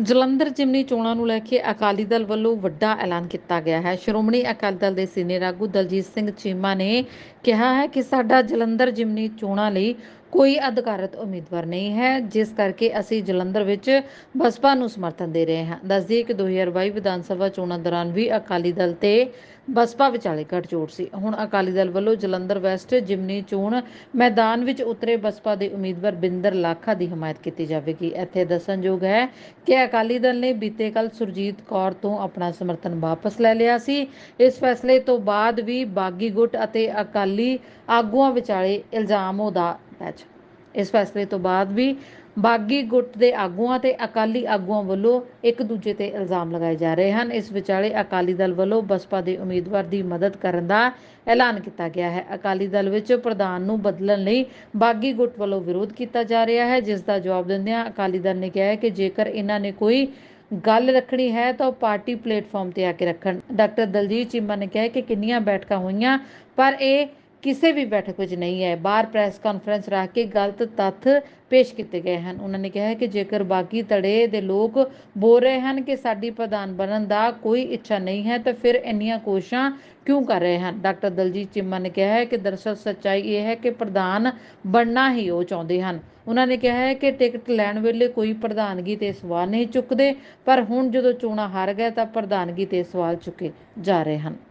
ਜਲੰਧਰ ਜਿਮਨੀ ਚੋਣਾਂ ਨੂੰ ਲੈ ਕੇ ਅਕਾਲੀ ਦਲ ਵੱਲੋਂ ਵੱਡਾ ਐਲਾਨ ਕੀਤਾ ਗਿਆ ਹੈ। ਸ਼੍ਰੋਮਣੀ ਅਕਾਲੀ ਦਲ ਦੇ ਸੀਨੀਅਰ ਆਗੂ ਦਲਜੀਤ ਸਿੰਘ ਚੀਮਾ ਨੇ ਕਿਹਾ ਹੈ ਕਿ ਸਾਡਾ ਜਲੰਧਰ ਜਿਮਨੀ ਚੋਣਾਂ ਲਈ ਕੋਈ ਅਧਿਕਾਰਤ ਉਮੀਦਵਾਰ ਨਹੀਂ ਹੈ, ਜਿਸ ਕਰਕੇ ਅਸੀਂ ਜਲੰਧਰ ਵਿੱਚ ਬਸਪਾ ਨੂੰ ਸਮਰਥਨ ਦੇ ਰਹੇ ਹਾਂ। ਦੱਸਦੀ ਕਿ 2022 ਵਿਧਾਨ ਸਭਾ ਚੋਣਾਂ ਦੌਰਾਨ ਵੀ ਅਕਾਲੀ ਦਲ ਤੇ ਬਸਪਾ ਵਿਚਾਲੇ ਗੱਠਜੋੜ ਸੀ। ਹੁਣ ਅਕਾਲੀ ਦਲ ਵੱਲੋਂ ਜਲੰਧਰ ਵੈਸਟ ਜਿਮਨੀ ਚੋਣ ਮੈਦਾਨ ਵਿੱਚ ਉਤਰੇ ਬਸਪਾ ਦੇ ਉਮੀਦਵਾਰ ਬਿੰਦਰ ਲਾਖਾ ਦੀ ਹਮਾਇਤ ਕੀਤੀ ਜਾਵੇਗੀ। ਇੱਥੇ ਦੱਸਣਯੋਗ ਹੈ ਕਿ ਅਕਾਲੀ ਦਲ ਨੇ ਬੀਤੇ ਕੱਲ ਸੁਰਜੀਤ ਕੌਰ ਤੋਂ ਆਪਣਾ ਸਮਰਥਨ ਵਾਪਸ ਲੈ ਲਿਆ ਸੀ। ਇਸ ਫੈਸਲੇ ਤੋਂ ਬਾਅਦ ਵੀ ਬਾਗੀ ਗੁੱਟ ਅਤੇ ਅਕਾਲੀ ਆਗੂਆਂ ਵਿਚਾਲੇ ਇਲਜ਼ਾਮੋਂ ਦਾ ਪੈਚ ਇਸ ਫੈਸਲੇ ਤੋਂ ਬਾਅਦ ਵੀ ਬਾਗੀ ਗੁੱਟ ਦੇ ਆਗੂਆਂ ਤੇ ਅਕਾਲੀ ਆਗੂਆਂ ਵੱਲੋਂ ਇੱਕ ਦੂਜੇ ਤੇ ਇਲਜ਼ਾਮ ਲਗਾਏ ਜਾ ਰਹੇ ਹਨ। ਇਸ ਵਿਚਾਲੇ ਅਕਾਲੀ ਦਲ ਵੱਲੋਂ ਬਸਪਾ ਦੇ ਉਮੀਦਵਾਰ ਦੀ ਮਦਦ ਕਰਨ ਦਾ ਐਲਾਨ ਕੀਤਾ ਗਿਆ ਹੈ। ਅਕਾਲੀ ਦਲ ਵਿੱਚ ਪ੍ਰਧਾਨ ਨੂੰ ਬਦਲਣ ਲਈ ਬਾਗੀ ਗੁੱਟ ਵੱਲੋਂ ਵਿਰੋਧ ਕੀਤਾ ਜਾ ਰਿਹਾ ਹੈ। ਜਿਸ ਦਾ ਜਵਾਬ ਦਿੰਦਿਆਂ ਅਕਾਲੀ ਦਲ ਨੇ ਕਿਹਾ ਹੈ ਕਿ ਜੇਕਰ ਇਹਨਾਂ ਨੇ ਕੋਈ ਗੱਲ ਰੱਖਣੀ ਹੈ ਤਾਂ ਉਹ ਪਾਰਟੀ ਪਲੇਟਫਾਰਮ ਤੇ ਆ ਕੇ ਰੱਖਣ। ਡਾਕਟਰ ਦਲਜੀਤ ਚੀਮਾ ਨੇ ਕਿਹਾ ਕਿ ਕਿੰਨੀਆਂ ਬੈਠਕਾਂ ਹੋਈਆਂ, ਪਰ ਇਹ ਕਿਸੇ ਵੀ ਬੈਠਕ ਵਿੱਚ ਨਹੀਂ ਹੈ। ਬਾਹਰ ਪ੍ਰੈਸ ਕਾਨਫਰੰਸ ਰੱਖ ਕੇ ਗਲਤ ਤੱਥ ਪੇਸ਼ ਕੀਤੇ ਗਏ ਹਨ। ਉਹਨਾਂ ਨੇ ਕਿਹਾ ਕਿ ਜੇਕਰ ਬਾਕੀ ਧੜੇ ਦੇ ਲੋਕ ਬੋਲ ਰਹੇ ਹਨ ਕਿ ਸਾਡੀ ਪ੍ਰਧਾਨ ਬਣਨ ਦਾ ਕੋਈ ਇੱਛਾ ਨਹੀਂ ਹੈ, ਤਾਂ ਫਿਰ ਇੰਨੀਆਂ ਕੋਸ਼ਿਸ਼ਾਂ ਕਿਉਂ ਕਰ ਰਹੇ ਹਨ? ਡਾਕਟਰ ਦਲਜੀਤ ਚਿੰਮਾ ਨੇ ਕਿਹਾ ਹੈ ਕਿ ਦਰਅਸਲ ਸੱਚਾਈ ਇਹ ਹੈ ਕਿ ਪ੍ਰਧਾਨ ਬਣਨਾ ਹੀ ਉਹ ਚਾਹੁੰਦੇ ਹਨ। ਉਹਨਾਂ ਨੇ ਕਿਹਾ ਹੈ ਕਿ ਟਿਕਟ ਲੈਣ ਵੇਲੇ ਕੋਈ ਪ੍ਰਧਾਨਗੀ ਤੇ ਸਵਾਲ ਨਹੀਂ ਚੁੱਕਦੇ, ਪਰ ਹੁਣ ਜਦੋਂ ਚੋਣਾਂ ਹਾਰ ਗਏ ਤਾਂ ਪ੍ਰਧਾਨਗੀ ਤੇ ਸਵਾਲ ਚੁੱਕੇ ਜਾ ਰਹੇ ਹਨ।